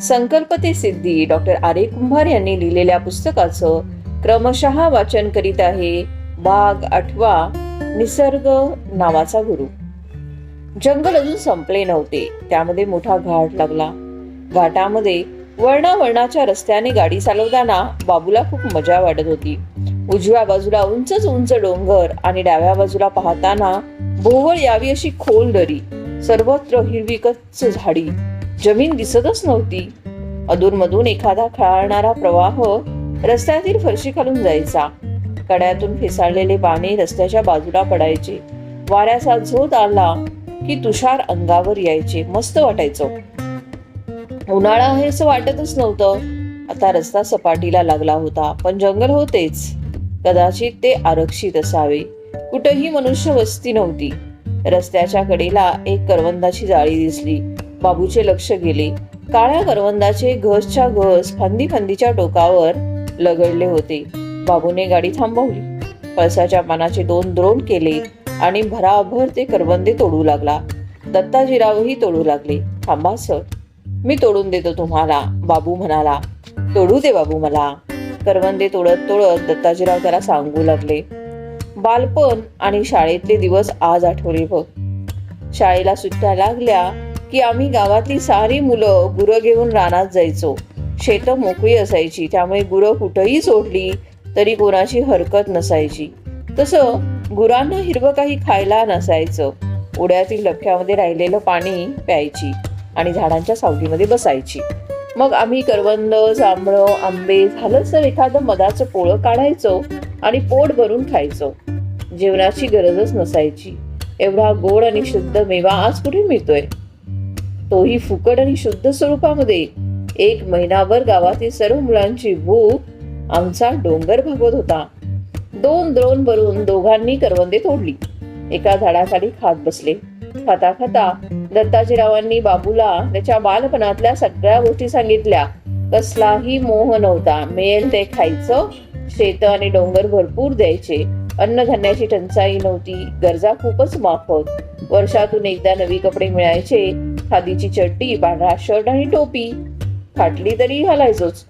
संकल्प ते सिद्धी डॉक्टर आरे कुंभार यांनी लिहिलेल्या पुस्तकाचं क्रमशः वाचन करीत आहे भाग आठवा निसर्ग नावाचा गुरु. जंगल अजून संपले नव्हते. त्यामध्ये मोठा घाट लागला. घाटामध्ये वळणावळणाच्या रस्त्याने गाडी चालवताना बाबूला खूप मजा वाटत होती. उजव्या बाजूला उंचच उंच डोंगर आणि डाव्या बाजूला पाहताना भोवळ यावी अशी खोल दरी. सर्वत्र हिरवी कच्च झाडी. जमीन दिसतच नव्हती. अधूनमधून एखादा खळाळणारा प्रवाह रस्त्यातील फरशी खालून जायचा. कड्यातून फेसाळलेले बाणे रस्त्याच्या बाजूला पडायचे. वाऱ्याचा झोत आला की तुषार अंगावर यायचे. मस्त वाटायचं. उन्हाळा आहे असं वाटतच नव्हतं. आता रस्ता सपाटीला लागला होता पण जंगल होतेच. कदाचित ते आरक्षित असावे. कुठेही मनुष्य वस्ती नव्हती. रस्त्याच्या कडेला एक करवंदाची जाळी दिसली. बाबूचे लक्ष गेले. काळ्या करवंदाचे घसच्या घस फांदी फांदीच्या टोकावर लगडले होते. बाबूने गाडी थांबवली. पळसाच्या पानाचे दोन द्रोण केले आणि भराभर ते करवंदे तोडू लागला. दत्ताजीरावही तोडू लागले. थांबा सर. मी तोडून देतो तुम्हाला बाबू म्हणाला. तोडू दे बाबू मला. करवंदे तोडत तोडत दत्ताजीराव त्याला सांगू लागले. बालपण आणि शाळेतले दिवस आज आठवले बघ. शाळेला सुट्ट्या लागल्या की आम्ही गावातली सारी मुलं गुरं घेऊन रानात जायचो. शेतं मोकळी असायची त्यामुळे गुरं कुठंही सोडली तरी कोणाची हरकत नसायची. तसं गुरांना हिरवं काही खायला नसायचं. उड्यातील लख्यामध्ये राहिलेलं पाणी प्यायची आणि झाडांच्या सावलीमध्ये बसायची. मग आम्ही करवंद जांभळं आंबे झालंच तर एखादं मधाचं पोळं काढायचो आणि पोट भरून खायचो. जेवणाची गरजच नसायची. एवढा गोड आणि शुद्ध मेवा आज कुठे मिळतोय? तोही फुकट आणि शुद्ध स्वरूपामध्ये. एक महिनाभर गावातील सर्व मुलांची भूक आमचा डोंगर भागवत होता. दोन द्रोण भरून दोघांनी करवंदे तोडली. एका झाडाखाली खात बसले. खाता खाता दत्ताजीरावांनी बाबूला त्याच्या बालपणातल्या सगळ्या गोष्टी सांगितल्या. कसलाही मोह नव्हता. मिळेल ते खायचं शेत आणि डोंगर भरपूर द्यायचे. अन्नधान्याची टंचाई नव्हती. गरजा खूपच माफत. वर्षातून एकदा नवी कपडे मिळायचे. खादीची चड्डी पांढरा शर्ट आणि टोपी. फाटली तरी घालायचोच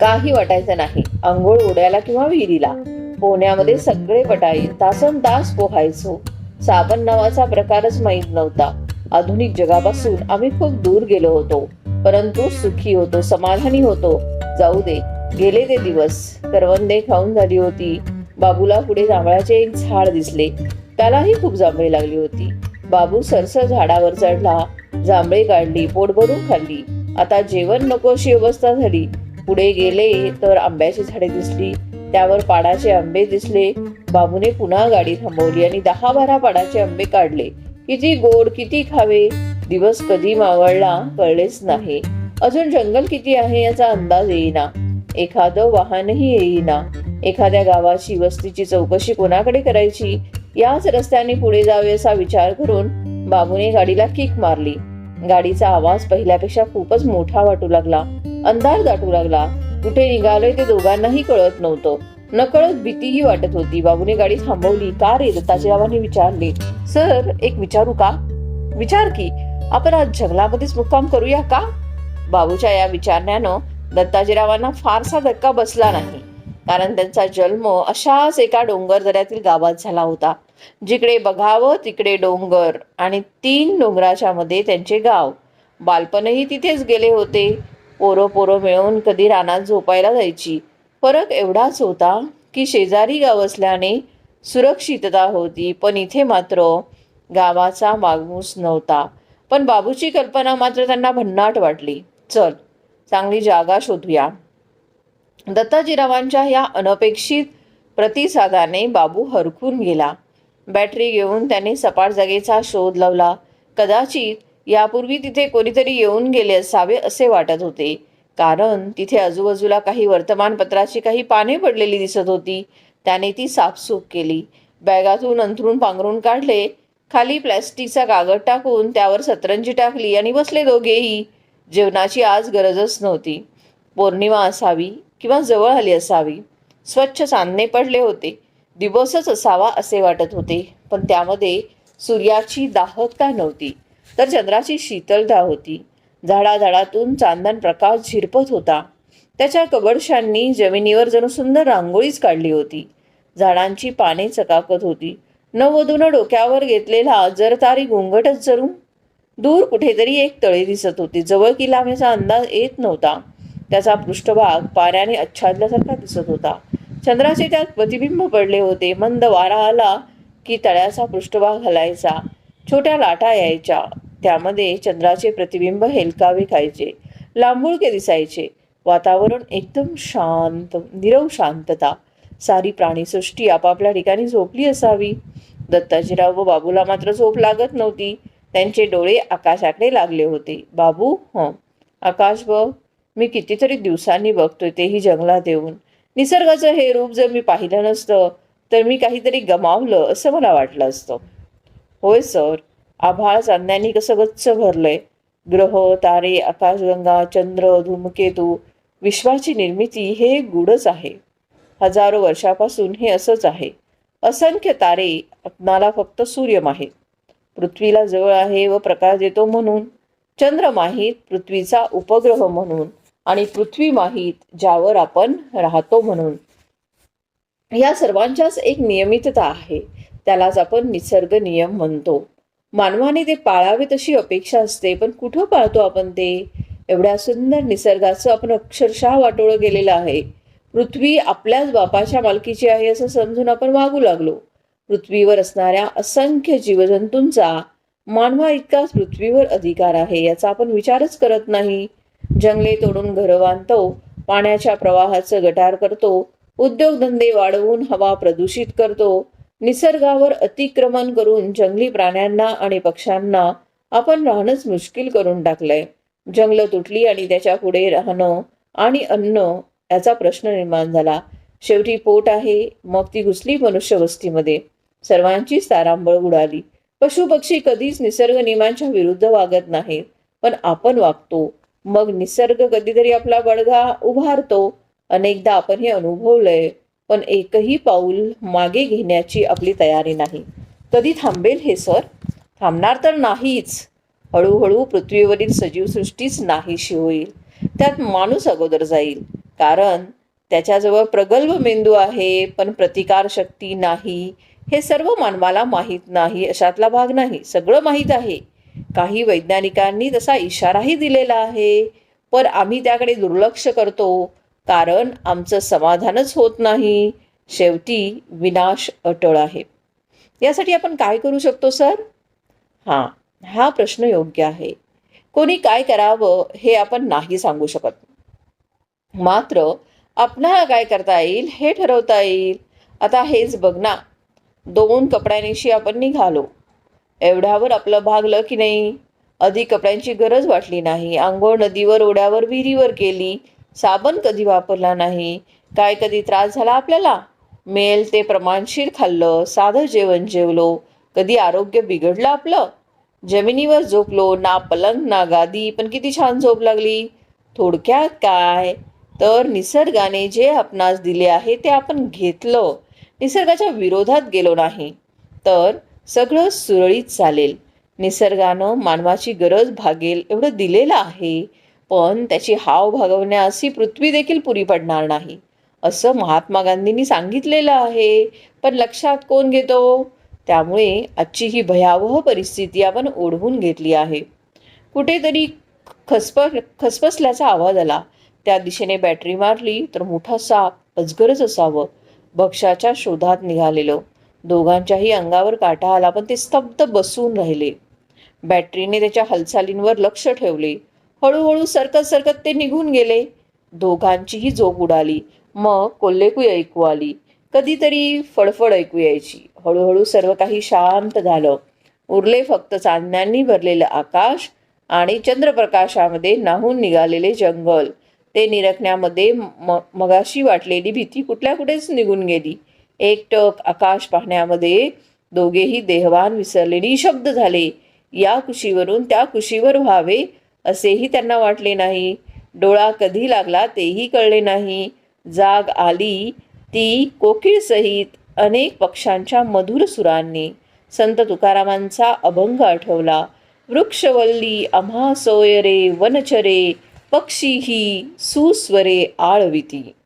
काही वाटायचं नाही. आंघोळ उड्याला किंवा विहिरीला. पोहण्यामध्ये सगळे पटाई तासन तास पोहायचो. साबण नावाचा प्रकारच माहीत नव्हता. आधुनिक जगापासून आम्ही खूप दूर गेलो होतो. परंतु सुखी होतो समाधानी होतो. जाऊ दे गेले ते दिवस. करवंदे खाऊन झाली होती. बाबूला पुढे जांभळाचे एक झाड दिसले. त्यालाही खूप जांभळे लागली होती. बाबू सरसर झाडावर चढला जांभळे काढली पोट भरून खाल्ली. आता जेवण नको अशी अवस्था झाली. पुढे गेले तर आंब्याची झाडे दिसली. त्यावर पाडाचे आंबे दिसले. बाबूने पुन्हा गाडी थांबवली आणि दहा बारा पाडाचे आंबे काढले. किती गोड किती खावे. दिवस कधी मावळला कळलेच नाही. अजून जंगल किती आहे याचा अंदाज येईना. एखादं वाहनही येईना. एखाद्या गावाची वस्तीची चौकशी कोणाकडे करायची? याच रस्त्याने पुढे जावे असा विचार करून बाबूने गाडीला किक मारली. गाडीचा आवाज पहिल्यापेक्षा खूपच मोठा वाटू लागला. अंधार दाटू लागला. कुठे निघालोय ते दोघांनाही कळत नव्हतं. नकळत भीतीही वाटत होती. बाबूने गाडी थांबवली. का रे? दत्ताजीरावांनी विचारले. सर एक विचारू का? विचार की. आपण आज जंगलामध्येच मुक्काम करूया का? बाबूच्या या विचारण्यानं दत्ताजीरावांना फारसा धक्का बसला नाही. कारण त्यांचा जन्म अशाच एका डोंगर दऱ्यातील गावात झाला होता. जिकडे बघावं तिकडे डोंगर आणि तीन डोंगराच्या मध्ये त्यांचे गाव. बालपणही तिथेच गेले होते. पोरं पोरं मिळून कधी रानात झोपायला जायची. फरक एवढाच होता की शेजारी गाव असल्याने सुरक्षितता होती पण इथे मात्र गावाचा मागमूस नव्हता. पण बाबूची कल्पना मात्र त्यांना भन्नाट वाटली. चल चांगली जागा शोधूया. दत्ताजीरावांच्या या अनपेक्षित प्रतिसादाने बाबू हरखून गेला. बॅटरी घेऊन त्याने सपाट जागेचा शोध लावला. कदाचित यापूर्वी तिथे कोणीतरी येऊन गेले असावे असे वाटत होते. कारण तिथे आजूबाजूला काही वर्तमानपत्राची काही पाने पडलेली दिसत होती. त्याने ती साफसूफ केली. बॅगातून अंथरून पांघरून काढले. खाली प्लॅस्टिकचा कागद टाकून त्यावर सतरंजी टाकली आणि बसले दोघेही. जेवणाची आज गरजच नव्हती. पौर्णिमा असावी किंवा जवळ आली असावी. स्वच्छ चांदणे पडले होते. दिवसच असावा असे वाटत होते पण त्यामध्ये सूर्याची दाहकता नव्हती. तर चंद्राची शीतलता होती. झाडाझाडातून चांदण प्रकाश झिरपत होता. त्याच्या कबडशांनी जमिनीवर जणू सुंदर रांगोळीच काढली होती. झाडांची पाने चकाकत होती. नववधूनं डोक्यावर घेतलेला जरतारी घुंगटच जरू दूर कुठेतरी एक तळे दिसत होती. जवळ किलाम्याचा अंदाज येत नव्हता. त्याचा पृष्ठभाग पाण्याने आच्छादल्यासारखा दिसत होता. चंद्राचे त्यात प्रतिबिंब पडले होते. मंद वारा आला की तळ्याचा पृष्ठभाग हलायचा. छोट्या लाटा यायच्या. त्यामध्ये चंद्राचे प्रतिबिंब हेलकावे खायचे. लांबुळके दिसायचे. वातावरण एकदम शांत निरव शांतता. सारी प्राणीसृष्टी आपापल्या ठिकाणी झोपली असावी. दत्ताजीराव व बाबूला मात्र झोप लागत नव्हती. त्यांचे डोळे आकाशाकडे लागले होते. बाबू हं. आकाश बघ. मी कितीतरी दिवसांनी बघतोय तेही जंगलात येऊन. निसर्गाचं हे रूप जर मी पाहिलं नसतं तर मी काहीतरी गमावलं असं मला वाटलं असतं. होय सर आभाळ चांदण्यानी कसं गच्च भरलंय. ग्रह तारे आकाशगंगा चंद्र धूमकेतू विश्वाची निर्मिती हे गूढच आहे. हजारो वर्षापासून हे असंच आहे. असंख्य तारे आपणाला फक्त सूर्य माहीत. पृथ्वीला जवळ आहे व प्रकाश देतो म्हणून. चंद्र माहीत पृथ्वीचा उपग्रह म्हणून. आणि पृथ्वी माहीत ज्यावर आपण राहतो म्हणून. या सर्वांच्याच एक नियमितता आहे. त्यालाच आपण निसर्ग नियम म्हणतो. मानवाने ते पाळावे तशी अपेक्षा असते पण कुठं पाळतो आपण ते? एवढ्या सुंदर निसर्गाचं आपण अक्षरशः वाटोळं गेलेलं आहे. पृथ्वी आपल्याच बापाच्या मालकीची आहे असं समजून आपण वागू लागलो. पृथ्वीवर असणाऱ्या असंख्य जीवजंतूंचा मानवा इतकाच पृथ्वीवर अधिकार आहे याचा आपण विचारच करत नाही. जंगले तोडून घरं बांधतो पाण्याच्या प्रवाहाचं गटार करतो उद्योगधंदे वाढवून हवा प्रदूषित करतो निसर्गावर अतिक्रमण करून जंगली प्राण्यांना आणि पक्ष्यांना आपण राहणंच मुश्किल करून टाकलंय. जंगलं तुटली आणि त्याच्या पुढे राहणं आणि अन्न याचा प्रश्न निर्माण झाला. शेवटी पोट आहे मग ती घुसली मनुष्यवस्तीमध्ये. सर्वांची सर्वांचीच तारांबळ उडाली. पशुपक्षी कधीच निसर्ग नियमांच्या विरुद्ध वागत नाहीत पण आपण वागतो. मग निसर्ग कधीतरी आपला बडगा उभारतो. अनेकदा आपण हे अनुभवलंय पण एकही पाऊल मागे घेण्याची आपली तयारी नाही. कधी थांबेल हे सर? थांबणार तर नाहीच. हळूहळू पृथ्वीवरील सजीवसृष्टीच नाहीशी होईल. त्यात माणूस अगोदर जाईल. कारण त्याच्याजवळ प्रगल्भ मेंदू आहे पण प्रतिकार शक्ती नाही. हे सर्व मानवाला माहीत नाही अशातला भाग नाही. सगळं माहीत आहे. काही वैज्ञानिकांनी तसा इशाराही दिलेला आहे. पण आम्ही त्याकडे दुर्लक्ष करतो कारण आमचं समाधानच होत नाही. शेवटी विनाश अटळ आहे. यासाठी आपण काय करू शकतो सर? हां हा प्रश्न योग्य आहे. कोणी काय करावं हे आपण नाही सांगू शकत. मात्र आपणाला काय करता येईल हे ठरवता येईल. आता हेच बघ ना. दोन कपड्यांशी आपण निघालो. एवढ्यावर आपलं भागलं की नाही? अधिक कपड्यांची गरज वाटली नाही. आंघोळ नदीवर ओढ्यावर विहिरीवर केली. साबण कधी वापरला नाही? काय कधी त्रास झाला आपल्याला? मेल ते प्रमाणशीर खाल्लं. साधं जेवण जेवलो. कधी आरोग्य बिघडलं आपलं? जमिनीवर झोपलो. ना पलंग ना गादी. पण किती छान झोप लागली. थोडक्यात काय? तर निसर्गाने जे आपणास दिले आहे ते आपण घेतलं. निसर्गाच्या विरोधात गेलो नाही. तर सगळं सुरळीत चालेल. निसर्गानं मानवाची गरज भागेल एवढं दिलेलं आहे. पण त्याची हाव भागवण्यास ही पृथ्वी देखील पुरी पडणार नाही. असं महात्मा गांधींनी सांगितलेलं आहे. पण लक्षात कोण घेतो? त्यामुळे आजची ही भयावह परिस्थिती आपण ओढवून घेतली आहे. कुठेतरी खसप खसपसल्याचा आवाज आला. त्या दिशेने बॅटरी मारली तर मोठा साप अजगरच असावं. भक्ष्याच्या शोधात निघालेलं. दोघांच्याही अंगावर काटा आला पण ते स्तब्ध बसून राहिले. बॅटरीने त्याच्या हालचालींवर लक्ष ठेवले. हळूहळू सरकत सरकत ते निघून गेले. दोघांचीही झोप उडाली. मग कोल्हेकू ऐकू आली. कधीतरी फडफड ऐकू यायची. हळूहळू सर्व काही शांत झालं. उरले फक्त चांदण्यांनी भरलेलं आकाश आणि चंद्रप्रकाशामध्ये नाहून निघालेले जंगल. ते निरखण्यामध्ये म मगाशी वाटलेली भीती कुठल्या कुठेच निघून गेली. एकटक आकाश पाहण्यामध्ये दोघेही देहवान विसरले निशब्द झाले. या कुशीवरून त्या कुशीवर व्हावे असेही त्यांना वाटले नाही. डोळा कधी लागला तेही कळले नाही. जाग आली ती कोकिळसहित अनेक पक्ष्यांच्या मधुर सुरांनी. संत तुकारामांचा अभंग आठवला. वृक्षवल्ली आम्हा सोयरे वनचरे पक्षी ही सुस्वरे आळविती.